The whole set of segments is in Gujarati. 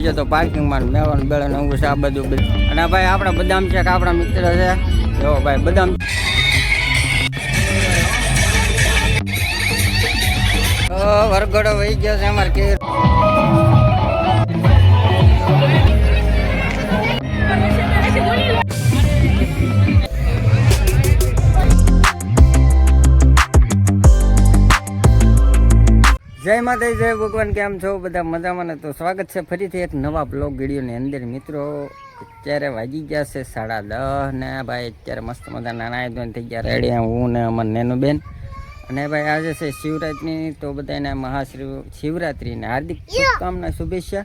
જો તો પાર્કિંગમાં મેળવાનું, બેળવાનું એવું છે આ બધું બધું. અને ભાઈ, આપણા બદામ છે કે આપણા મિત્ર છે? જો ભાઈ, બદામ. વરઘોડો વહી ગયો છે અમારે કે જય માતા જય ભગવાન, કેમ છો? બધા મજામાં ને? તો સ્વાગત છે ફરીથી એક નવા બ્લોગ વિડીયોની અંદર. મિત્રો, અત્યારે વાગી ગયા છે સાડા દસ ને, ભાઈ અત્યારે મસ્ત મજાના નાના ધોન થઈ ગયા, રેડી હું ને અમર નેનું બેન અને ભાઈ આજે છે શિવરાત્રિની તો બધાને મહાશિવ, શિવરાત્રિને હાર્દિક શુભકામના, શુભેચ્છા.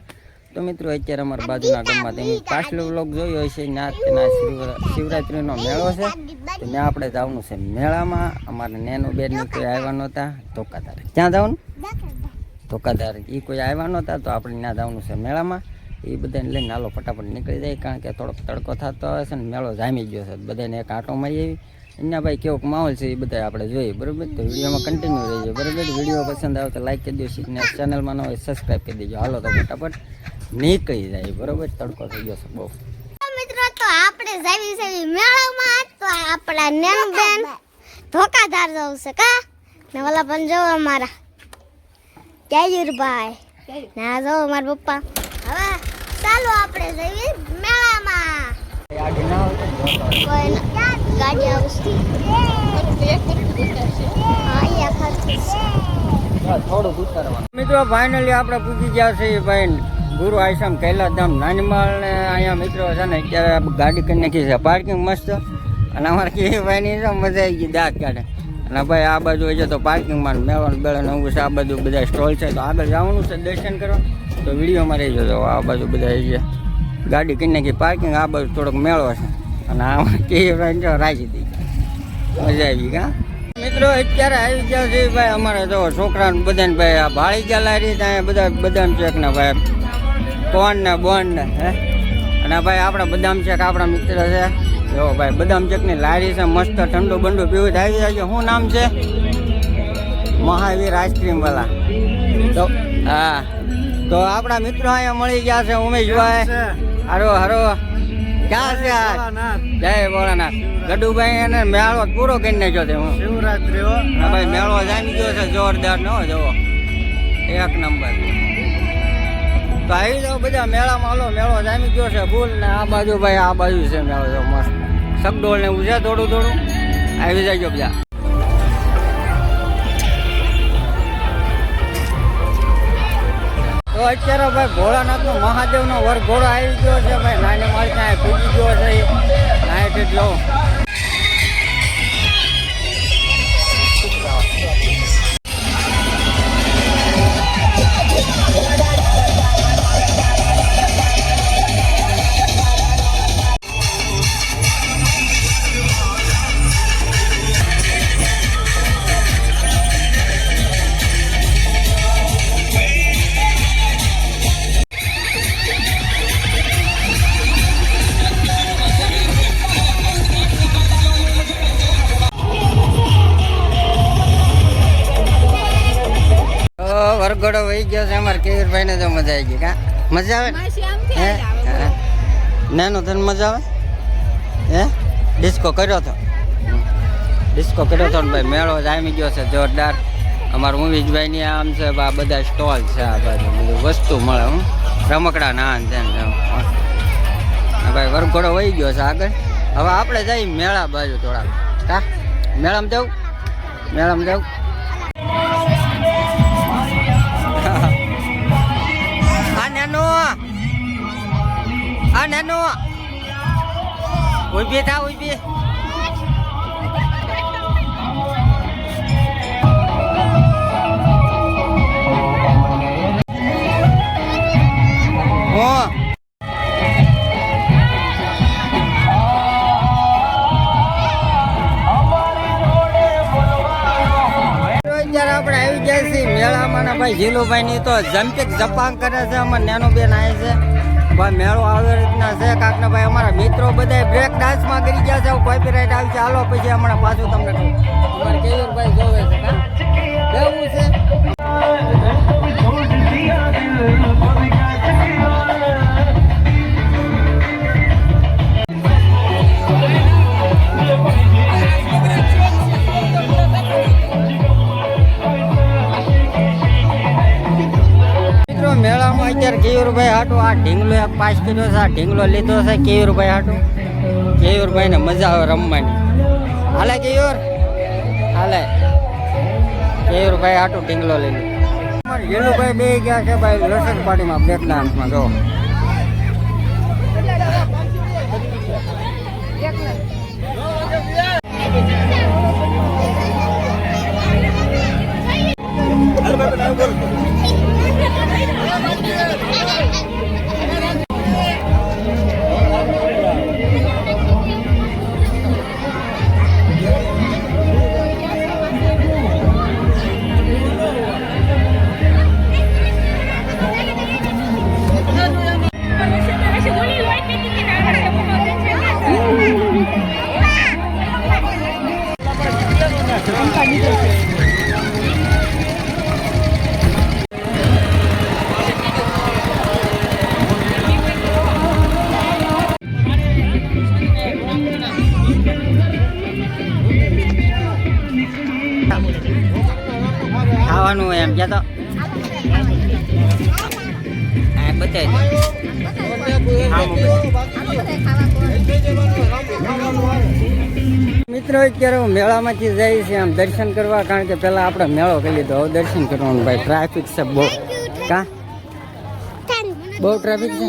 તો મિત્રો, અત્યારે અમારા બાજુના ગામમાં તમે પાછલો વ્લોગ જોયો હશે ત્યાં તેના શિવ- શિવરાત્રિનો મેળો છે. તો ત્યાં આપણે જવાનું છે મેળામાં. અમારે નેનું બેનની કોઈ આવ્યા નહોતા. ધોકાદાર ક્યાં જવાનું? ધોકાદાર એ કોઈ આવ્યા નહોતા તો આપણે ના જવાનું છે મેળામાં. એ બધાને લઈને નાલો ફટાફટ નીકળી જાય, કારણ કે થોડોક તડકો થતો હશે ને મેળો જામી ગયો છે. બધાને એક આંટો મારી આવી. એના ભાઈ કેવોક માહોલ છે એ બધા આપણે જોઈએ, બરાબર? તો વિડીયોમાં કન્ટિન્યુ રહીએ બરોબર? વીડિયો પસંદ આવે તો લાઈક કરી દેજો ને ચેનલમાં ન હોય સબસ્ક્રાઈબ કરી દેજો. હાલો તો ફટાફટ નીકળી જાય, બરાબર? તડકો થઈ ગયો છે, બહુ. મિત્રો, તો આપણે જાવી જાવી મેળામાં, તો આપણા નેનબેન બેન ધોકાધાર જવું છે, કા? ને ઓલા પણ જવા અમારા. જયજીરભાઈ ના જો મારા પપ્પા. હવે ચાલો આપણે જઈએ મેળામાં. ગાડી ઉતારવાનું મિત્રો ફાઇનલી આપણે પૂછી ગયા છે ભાઈ ગુરુ આશ્રમ કૈલાસધામ નાનીમાળ ને અહીંયા મિત્રો છે ને અત્યારે ગાડી કરી નાખી છે. પાર્કિંગ મસ્ત. અને અમારે કે ભાઈની ની મજા આવી ગઈ દાંત કાઢે. અને ભાઈ આ બાજુ હોય છે તો પાર્કિંગમાં મેળવાનું બેળવાનું એવું છે, આ બાજુ બધા સ્ટોલ છે. તો આગળ જવાનું છે દર્શન કરવા. તો વિડીયોમાં રહી જજો આ બાજુ બધા આવી ગયા ગાડી કરી નાખી પાર્કિંગ આ બાજુ થોડોક મેળો છે. અને આમાં કે જો રાજી થઈ મજા આવી ગયા મિત્રો, અત્યારે આવી ગયા છે ભાઈ અમારે તો છોકરા બધાને ભાઈ આ ભાળી ગયા લારી ત્યાં બધા બદામ ચેક ને ભાઈ કોણ ને બોન ને, હે? અને ભાઈ આપણા બદામ ચેક આપણા મિત્ર છે. જો ભાઈ બદામ ચેકની લારી છે મસ્ત ઠંડુ બંડુ પીવું જ આવી જાય શું નામ છે? મહાવીર આઈસ્ક્રીમ વાલા. તો હા. તો આપણા મિત્રો અહીંયા મળી ગયા છે ઉમેશભાઈ. હારો હારો. ક્યાં છે જય ભોળાનાથ. ગડુભાઈ એને મેળો પૂરો કરી નાખ્યો છે હું. શિવરાત્રી ભાઈ મેળો જામી ગયો છે જોરદાર. નો જવો એક નંબર. તો આવી જાઓ બધા મેળામાં હાલો, મેળો જામી ગયો છે ફૂલ ને આ બાજુ ભાઈ, આ બાજુ છે મેળો જો મસ્ત. સગડોળ ને ઉજા થોડું થોડું. આવી જાય બધા. તો અત્યારે ભાઈ ભોળાનાથનો મહાદેવનો વરઘોડો આવી ગયો છે ભાઈ. નાની મારી ત્યાં પૂજી ગયો છે નાઈટ એટલો વરઘોડો વહી ગયો છે અમારે કેવીરભાઈ ને તો મજા આવી ગઈ. કા? મજા આવે? હે. નાનો તને મજા આવે? હે? ડિસ્કો કર્યો તો. ડિસ્કો કર્યો તો ને ભાઈ મેળો જામી ગયો છે જોરદાર. અમારું મુવીજભાઈ ની આમ છે આ બધા સ્ટોલ છે આ બાજુ બધું વસ્તુ મળે હું રમકડા ના છે ભાઈ વરઘોડો વહી ગયો છે આગળ. હવે આપણે જઈ મેળા બાજુ થોડાક. કા? મેળામાં જવું? મેળામાં જવું? આ નાનો. ઊભી થા ઊભી હો. આપણે આવી ગયા મેળામાં ભાઈ ઝીલુભાઈ ની તો જમપીક જપાંગ કરે છે, અમારે નાનું બેન આવે છે. ભાઈ, મેળો આવી રીતના છે કાંક ને ભાઈ, અમારા મિત્રો બધા બ્રેક ડાન્સમાં કરી ગયા છે કોપીરાઇટ આવી છે. હાલો, પછી હમણાં પાછું તમને કહું. અમારે કેયુરભાઈ જોવે છે કેવું છે? કેયુરભાઈ હાટું? આ ઢીંગલો એક પાસ કર્યો છે, આ ઢીંગલો લીધો છે કેયુરભાઈ હાટું? કેયુરભાઈને મજા આવે રમવાની. હાલે કેયુર? હાલે. કેયુરભાઈ હાટું ઢીંગલો લઈ લો બે ગયા છે ભાઈ લસણ પાણીમાં બેટના અંતમાં જો ખાવાનું હોય એમ. કે તો. બતાવી મિત્રો અત્યારે હું મેળામાંથી જઈ છે આમ દર્શન કરવા કારણ કે પહેલાં આપણે મેળો કરી લીધો. હવે દર્શન કરવાનું ભાઈ. ટ્રાફિક છે બહુ. કા? બહુ ટ્રાફિક છે?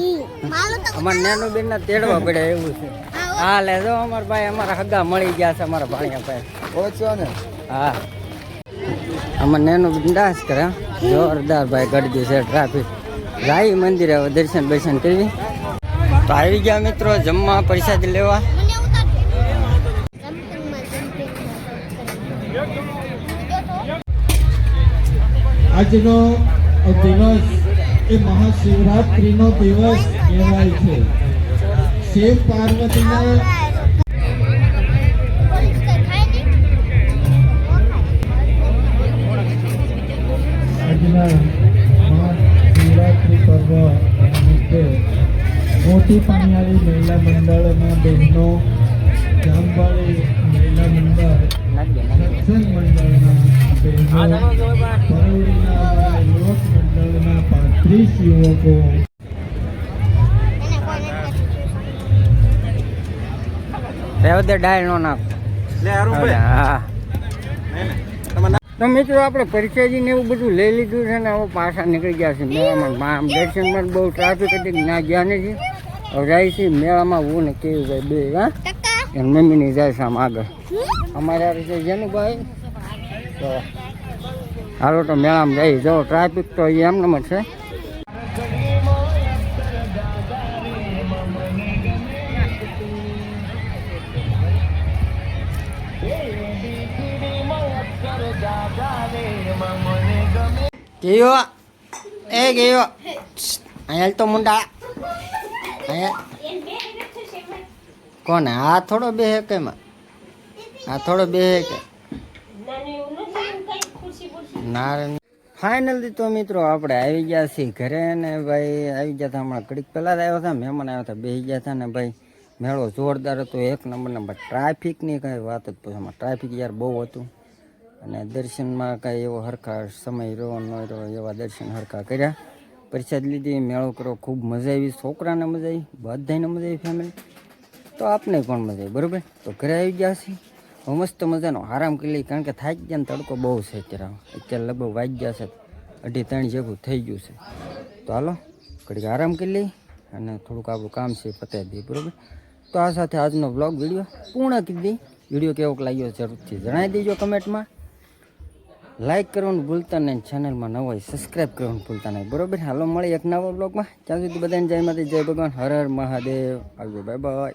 અમારે નાનું બેન ના તેડવા પડે એવું છે. હા લેજો અમારા ભાઈ અમારા હગા મળી ગયા છે અમારા ભાણિયા ભાઈ. ઓછો ને. હા. અમાર નેનો ડાન્સ કરે. જોરદાર ભાઈ ગળદી છે ટ્રાફિક. રાઈ મંદિરે હવે દર્શન દર્શન કરી તો આવી ગયા મિત્રો, જમવા પ્રસાદ લેવા. આજનો દિવસ એ મહાશિવરાત્રિનો દિવસ કહેવાય છે. શિવ પાર્વતીના મોટી પાણીયાળી મહિલા મંડળના બહેનો જામવાળી મહિલા મંડળ સત્સંગ મંડળના બહેનો યુવક મંડળના પાંત્રીસ યુવકો. ડાયલ નો નાખ. તો મિત્રો આપણે પરિચયજી ને એવું બધું લઈ લીધું છે ને હવે પાછા નીકળી ગયા છે. મેળામાં. આમ દર્શનમાં બહુ ટ્રાફિક હતી ના ગયા નથી. જાય છે મેળામાં હું ને કેવું ભાઈ બે હા? એમ મમ્મીની જાય છે આમ આગળ. અમારે રીતે જેનુભાઈ. તો હાલો તો મેળામાં જઈ જો ટ્રાફિક તો એ એમનેમ જ છે. ગયો એ ગયો અહીંયા તો મુંડા. કોને આ થોડો બે હે કે એમાં? આ થોડો બે હે કે? ના ફાઇનલી તો મિત્રો આપણે આવી ગયા છીએ ઘરે ને ભાઈ, આવી ગયા હતા હમણાં ઘડીક પહેલાં જ આવ્યા હતા, મહેમાન આવ્યા હતા બેસી ગયા હતા ને ભાઈ, મેળો જોરદાર હતો, એક નંબર નંબર ટ્રાફિકની કાંઈ વાત જ પછી ટ્રાફિક યાર બહુ હતું. અને દર્શનમાં કાંઈ એવો હરખા સમય રહ્યો ન રહ્યો એવા દર્શન હરખા કર્યા. પ્રસાદ લીધી, મેળો કરો ખૂબ મજા આવી, છોકરાને મજા આવી બધાને મજા આવી ફેમિલી તો આપને પણ મજા આવી, બરાબર? તો ઘરે આવી ગયા છે. મસ્ત મજાનો આરામ કરી લઈ કારણ કે થાકી ગયા ને તડકો બહુ છે અત્યારે. અત્યારે લગભગ વાગી ગયા છે, અઢી ત્રણ જેવું થઈ ગયું છે. તો હાલો, ઘડીક આરામ કરી લઈ અને થોડુંક આપણું કામ છે પતાવી દઈએ, બરોબર? તો આ સાથે આજનો બ્લોગ વીડિયો પૂર્ણ કરી દઈ વીડિયો કેવોક લાગ્યો જરૂરથી જણાવી દેજો કમેન્ટમાં લાઈક કરવાનું ભૂલતા નહીં ચેનલમાં ન હોય સબસ્ક્રાઈબ કરવાનું ભૂલતા નહીં. બરોબર? હાલો મળે એક નવા બ્લોગમાં ત્યાં સુધી બધાને જય માતા જય ભગવાન. હર હર મહાદેવ. આવજો બાય બાય